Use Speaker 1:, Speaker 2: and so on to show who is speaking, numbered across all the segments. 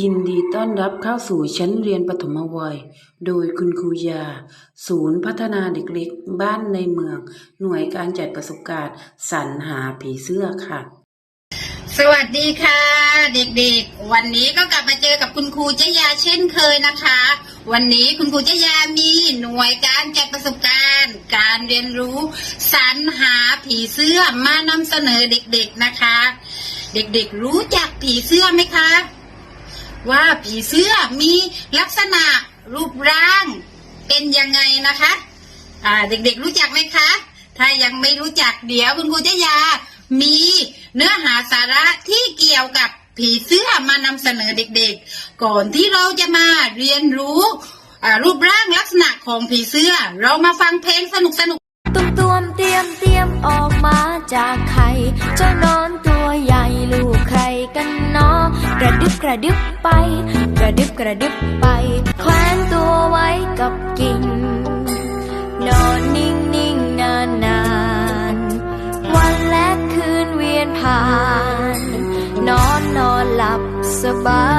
Speaker 1: ยินดีต้อนรับเข้าสู่ชั้นเรียนประถมวัย โดยคุณครูยา ศูนย์พัฒนาเด็กเล็กบ้านในเมือง หน่วยการจัดประสบการณ์สรรหาผีเสื้อค่ะ
Speaker 2: สวัสดีค่ะ เด็กๆ วันนี้ก็กลับมาเจอกับคุณครูเจยาเช่นเคยนะคะ วันนี้คุณครูเจยามีหน่วยการจัดประสบการณ์ การเรียนรู้สรรหาผีเสื้อมานำเสนอเด็ก ๆนะคะ เด็กๆรู้จักผีเสื้อไหมคะ ว่าผีเสื้อมีลักษณะรูปร่างเป็นยังไงนะคะอ่าเด็กๆรู้จักไหมคะ ถ้ายังไม่รู้จักเดี๋ยวคุณครูเจยา มีเนื้อหาสาระที่เกี่ยวกับผีเสื้อมานำเสนอเด็กๆ ก่อนที่เราจะมาเรียนรู้รูปร่างลักษณะของผีเสื้อ เรามาฟังเพลงสนุกๆ
Speaker 3: ตุ้มตวมเตรียมเตรียมออกมาจากไข่เจ้านอน กระดึบกระดึบไป กระดึบกระดึบไป แขวนตัวไว้กับกิ่ง นอนนิ่งนิ่งนานนานวันและคืนเวียนผ่าน นอนนอนหลับสบาย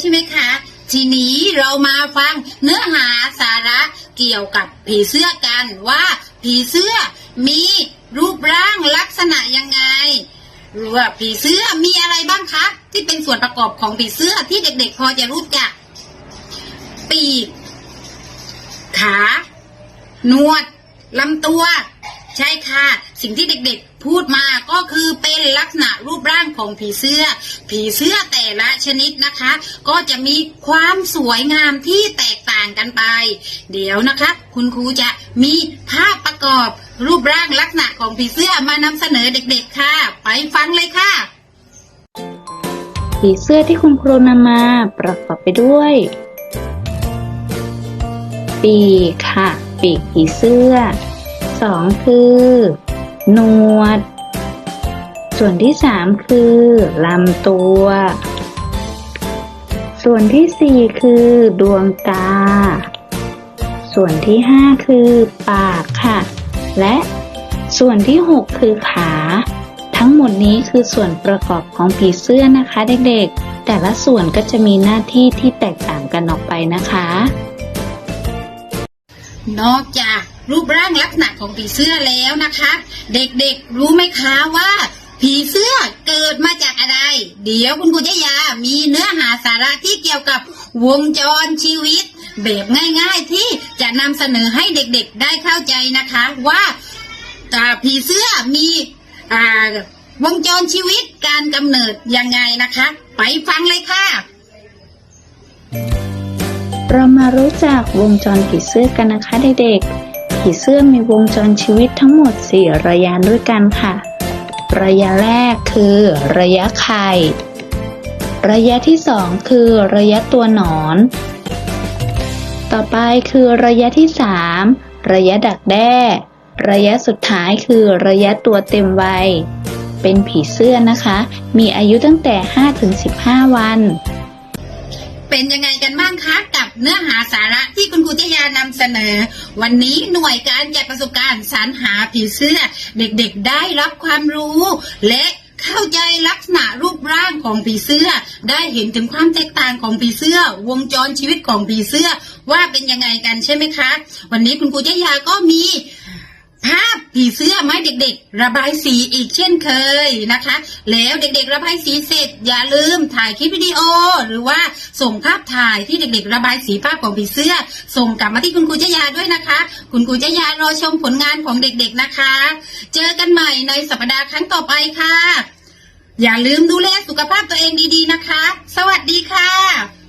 Speaker 3: ใช่ไห
Speaker 2: มคะ ทีนี้เรามาฟังเนื้อหาสาระเกี่ยวกับผีเสื้อกันว่าผีเสื้อมีรูปร่างลักษณะยังไงหรือว่าผีเสื้อมีอะไรบ้างคะ ที่เป็นส่วนประกอบของผีเสื้อที่เด็กๆ พอจะรู้จัก ปีก ขาหนวดลำตัว ใช่ค่ะ สิ่งที่เด็กๆพูดมาก็คือเป็นลักษณะรูปร่างของผีเสื้อ ผีเสื้อแต่ละชนิดนะคะ ก็จะมีความสวยงามที่แตกต่างกันไป เดี๋ยวนะคะ คุณครูจะมีภาพประกอบรูปร่างลักษณะของผีเสื้อมานำเสนอเด็กๆค่ะ ไปฟังเลยค่ะ
Speaker 4: ผีเสื้อที่คุณครูนำมาประกอบไปด้วย ปีกค่ะ ปีกผีเสื้อสองคือ หนวด ส่วนที่สามคือลำตัว ส่วนที่สี่คือดวงตา ส่วนที่ห้าคือปากค่ะ และส่วนที่หกคือขา ทั้งหมดนี้คือส่วนประกอบของผีเสื้อนะคะเด็กๆ แต่ละส่วนก็จะมีหน้าที่ที่แตกต่างกันออกไปนะคะ
Speaker 2: นอกจาก รูปร่างลักษณะของผีเสื้อแล้วนะคะ เด็กๆรู้ไหมคะว่า ผีเสื้อเกิดมาจากอะไร เดี๋ยวคุณครูจยามีเนื้อหาสาระที่เกี่ยวกับวงจรชีวิต แบบง่ายๆที่จะนำเสนอให้เด็กๆได้เข้าใจนะคะว่าผีเสื้อมีอวงจรชีวิตการกำเนิดยังไงนะคะ ไปฟังเลยค่ะ
Speaker 4: เรามารู้จักวงจรผีเสื้อกันนะคะเด็กๆ ผีเสื้อมีวงจรชีวิตทั้งหมด 4 ระยะด้วยกันค่ะ ระยะแรกคือ ระยะไข่ ระยะที่ 2 คือระยะตัวหนอน ต่อไปคือระยะที่ 3 ระยะดักแด้ ระยะสุดท้ายคือระยะตัวเต็มวัย เป็นผีเสื้อนะคะ มีอายุตั้งแต่ 5-15 วัน
Speaker 2: เป็นยังไงกันบ้างคะกับเนื้อหาสาระที่คุณครูเจยานำเสนอ วันนี้หน่วยการจัดประสบการณ์สรรหาผีเสื้อ เด็กๆได้รับความรู้ และเข้าใจลักษณะรูปร่างของผีเสื้อ ได้เห็นถึงความแตกต่างของผีเสื้อ วงจรชีวิตของผีเสื้อ ว่าเป็นยังไงกันใช่ไหมคะ วันนี้คุณครูเจยาก็มี ภาพผีเสื้อมาให้เด็กๆ ระบายสีอีกเช่นเคยนะคะ แล้วเด็กๆ ระบายสีเสร็จ อย่าลืมถ่ายคลิปวิดีโอ หรือว่าส่งภาพถ่ายที่เด็ก ๆ ระบายสีภาพของผีเสื้อ ส่งกลับมาที่คุณครูจยาด้วยนะคะ คุณครูจยารอชมผลงานของเด็กๆนะคะ เจอกันใหม่ในสัปดาห์ครั้งต่อไปค่ะ อย่าลืมดูแลสุขภาพตัวเองดีๆนะคะ สวัสดีค่ะ